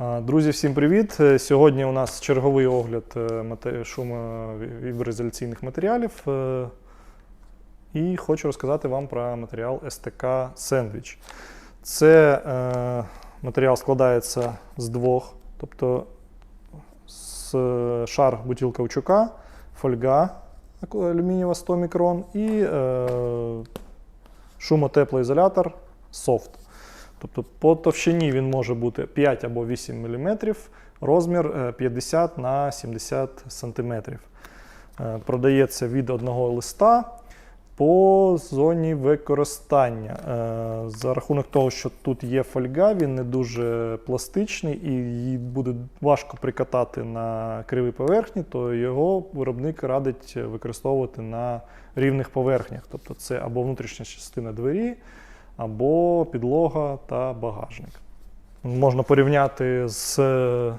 Друзі, всім привіт! Е, Сьогодні у нас черговий огляд е, шумовіброізоляційних матеріалів. Е, І хочу розказати вам про матеріал СТК Сендвіч. Це матеріал складається з двох, тобто з шар бутіл каучука, фольга алюмінієва 100 мікрон і шумотеплоізолятор софт. Тобто по товщині він може бути 5 або 8 мм, розмір е, 50 на 70 см. Е, Продається від одного листа по зоні використання. Е, За рахунок того, що тут є фольга, він не дуже пластичний і її буде важко прикатати на кривій поверхні, то його виробник радить використовувати на рівних поверхнях. Тобто це або внутрішня частина двері, або підлога та багажник. Можна порівняти з е,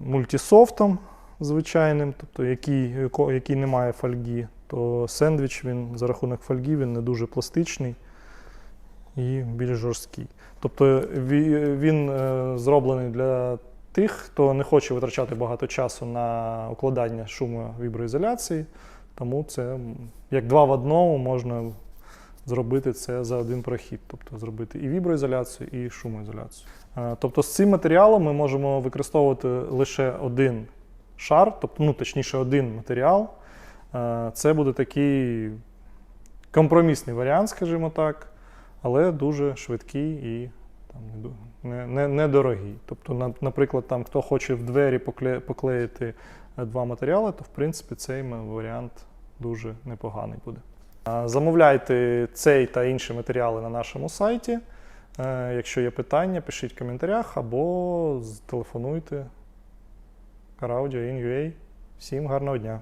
мультисофтом звичайним, тобто який, який не має фольги, то сендвіч він за рахунок фольги він не дуже пластичний і більш жорсткий. Тобто він е, зроблений для тих, хто не хоче витрачати багато часу на укладання шумовіброізоляції, тому це як два в одному можна зробити це за один прохід, тобто зробити і віброізоляцію, і шумоізоляцію. Е, Тобто з цим матеріалом ми можемо використовувати лише один шар, тобто, ну, точніше, один матеріал. Е, Це буде такий компромісний варіант, скажімо так, але дуже швидкий і там, не не, не, недорогий. Тобто, наприклад, там, хто хоче в двері поклеїти е, два матеріали, то в принципі цей варіант дуже непоганий буде. Замовляйте цей та інші матеріали на нашому сайті. Е, Якщо є питання, пишіть в коментарях або телефонуйте. Караудіо.in.ua. Всім гарного дня!